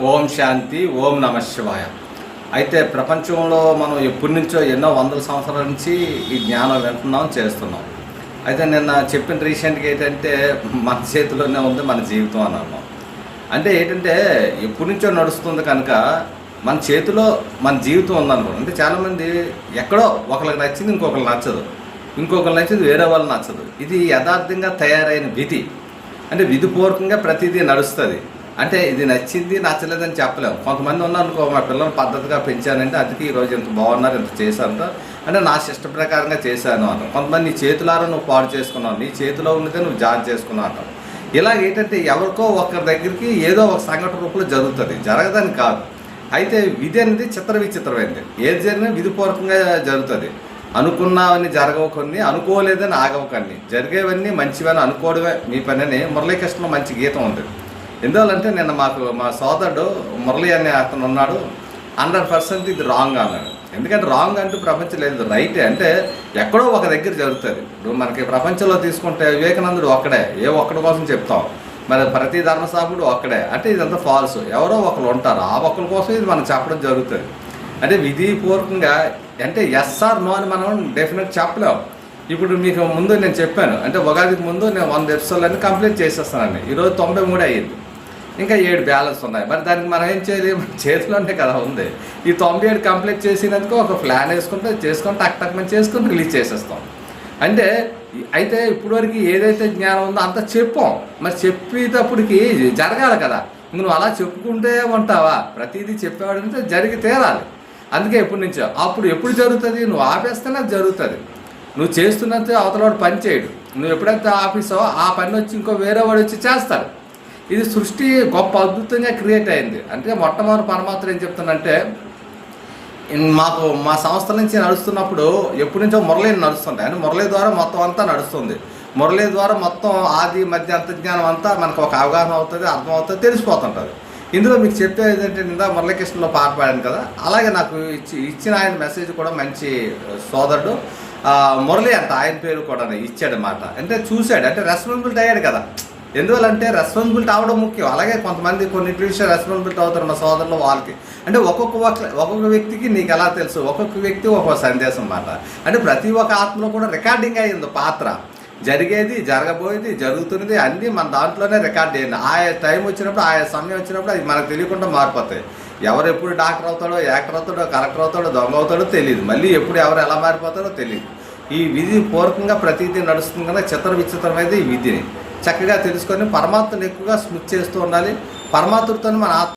ఓం శాంతి ఓం నమ శివాయ. అయితే ప్రపంచంలో మనం ఎప్పటి నుంచో ఎన్నో వందల సంవత్సరాల నుంచి ఈ జ్ఞానం వింటున్నాం చేస్తున్నాం. అయితే నిన్న చెప్పిన రీసెంట్గా ఏంటంటే మన చేతిలోనే ఉంది మన జీవితం అని అన్నాం. అంటే ఏంటంటే ఎప్పటి నుంచో నడుస్తుంది కనుక మన చేతిలో మన జీవితం ఉందనుకోండి. అంటే చాలామంది ఎక్కడో ఒకరికి నచ్చింది ఇంకొకరికి నచ్చదు. ఇంకొకరు నచ్చింది వేరే వాళ్ళు నచ్చదు. ఇది యథార్థంగా తయారైన విధి. అంటే విధిపూర్వకంగా ప్రతిదీ నడుస్తుంది. అంటే ఇది నచ్చింది నచ్చలేదని చెప్పలేము కొంతమంది ఉన్నారు అనుకో మా పిల్లల్ని పద్ధతిగా పెంచానంటే అందుకే ఈరోజు ఇంత బాగున్నారు ఇంత చేశాను అంటే నా ఇష్ట ప్రకారంగా చేశాను అన్న కొంతమంది నీ చేతులారా నువ్వు పాడు చేసుకున్నావు నీ చేతిలో ఉన్నదే నువ్వు జాన్ చేసుకున్నావు ఇలా ఏంటంటే ఎవరికో ఒకరి దగ్గరికి ఏదో ఒక సంఘటన రూపంలో జరుగుతుంది. జరగదని కాదు. అయితే విధి అనేది చిత్ర విచిత్రమైంది ఏది జరిగినా విధిపూర్వకంగా జరుగుతుంది. అనుకున్నావన్నీ జరగవు కొన్ని అనుకోలేదని ఆగవు కొన్ని. జరిగేవన్నీ మంచివని అనుకోవడమే మీ పనిని మురళీకృష్ణ మురళీకృష్ణలో మంచి గీతం ఉంది. ఎందువల్లంటే నిన్న మాకు మా సోదరుడు మురళి అనే అతను ఉన్నాడు. హండ్రెడ్ పర్సెంట్ ఇది రాంగ్ అన్నాడు. ఎందుకంటే రాంగ్ అంటూ ప్రపంచం లేదు. రైటే అంటే ఎక్కడో ఒక దగ్గర జరుగుతుంది. ఇప్పుడు మనకి ప్రపంచంలో తీసుకుంటే వివేకానందుడు ఒక్కడే. ఏ ఒక్కడి కోసం చెప్తాం? మరి ప్రతి ధర్మస్థాపకుడు ఒక్కడే. అంటే ఇదంతా ఫాల్స్ ఎవరో ఒకరు ఉంటారు. ఆ ఒక్కరి కోసం ఇది మనం చెప్పడం జరుగుతుంది. అంటే విధిపూర్వకంగా అంటే ఎస్ఆర్ నో అని మనం డెఫినెట్ చెప్పలేము ఇప్పుడు మీకు ముందు నేను చెప్పాను. అంటే ఉగాదికి ముందు నేను వంద ఎపిసోడ్లన్నీ కంప్లీట్ చేసేస్తానండి. ఈరోజు తొంభై మూడు అయ్యింది. ఇంకా ఏడు బ్యాలెన్స్ ఉన్నాయి. మరి దానికి మనం ఏం చేయాలి? మన చేతిలోనే కదా ఉంది. ఈ తొంభై ఏడు కంప్లీట్ చేసినందుకు ఒక ప్లాన్ వేసుకుంటే చేసుకొని టక్ టక్ మనం చేసుకొని రిలీజ్ చేసేస్తాం. అంటే అయితే ఇప్పటివరకు ఏదైతే జ్ఞానం ఉందో అంత చెప్పాం. మరి చెప్పేటప్పటికి జరగాలి కదా. నువ్వు అలా చెప్పుకుంటే ఉంటావా? ప్రతిదీ చెప్పేవాడంటే జరిగి తీరాలి. అందుకే ఎప్పటి నుంచో. అప్పుడు ఎప్పుడు జరుగుతుంది? నువ్వు ఆపేస్తేనే జరుగుతుంది. నువ్వు చేస్తున్నంత అవతలవాడు పని చేయడు. నువ్వు ఎప్పుడైతే ఆఫీసో ఆ పని వచ్చి ఇంకో వేరే వాడు వచ్చి చేస్తాడు. ఇది సృష్టి గొప్ప అద్భుతంగా క్రియేట్ అయింది. అంటే మొట్టమొదటి పరమాత్మ ఏం చెప్తానంటే మాకు మా సంస్థ నుంచి నడుస్తున్నప్పుడు ఎప్పటి నుంచో మురళి నడుస్తుంటాయి. అంటే మురళి ద్వారా మొత్తం అంతా నడుస్తుంది. మురళి ద్వారా మొత్తం ఆది మధ్య అంతర్జ్ఞానం అంతా మనకు ఒక అవగాహన అవుతుంది అర్థం అవుతుంది తెలిసిపోతుంటుంది. ఇందులో మీకు చెప్పేది ఏంటంటే ఇందా మురళీకృష్ణలో పాట పాడాను కదా. అలాగే నాకు ఇచ్చి ఇచ్చిన ఆయన మెసేజ్ కూడా మంచి సోదరుడు. మురళి అంట ఆయన పేరు కూడా ఇచ్చాడు మాట. అంటే చూశాడు. అంటే రెస్పాన్సిబిలిటీ అయ్యాడు కదా. ఎందువల్లంటే రెస్పాన్సిబిలిటీ అవడం ముఖ్యం. అలాగే కొంతమంది కొన్నింటి విషయాలు రెస్పాన్సిబిలిటీ అవుతారు మా సోదరులు వాళ్ళకి. అంటే ఒక్కొక్క ఒక్కొక్క వ్యక్తికి నీకు ఎలా తెలుసు? ఒక్కొక్క వ్యక్తి ఒక్కొక్క సందేశం అన్నమాట అంటే ప్రతి ఒక్క ఆత్మలో కూడా రికార్డింగ్ అయ్యింది పాత్ర. జరిగేది జరగబోయేది జరుగుతున్నది అన్నీ మన దాంట్లోనే రికార్డ్ అయింది ఆయా టైం వచ్చినప్పుడు ఆయా సమయం వచ్చినప్పుడు అది మనకు తెలియకుండా మారిపోతాయి. ఎవరు ఎప్పుడు డాక్టర్ అవుతాడో యాక్టర్ అవుతాడో కలెక్టర్ అవుతాడో దొంగ అవుతాడో తెలియదు మళ్ళీ ఎప్పుడు ఎవరు ఎలా మారిపోతాడో తెలియదు ఈ విధి పూర్వకంగా ప్రతిదీ నడుస్తుంది కదా చిత్ర విచిత్రమైతే ఈ విధిని. చక్కగా తెలుసుకొని పరమాత్మను ఎక్కువగా స్మృతి చేస్తూ ఉండాలి. పరమాత్మతో మన ఆత్మ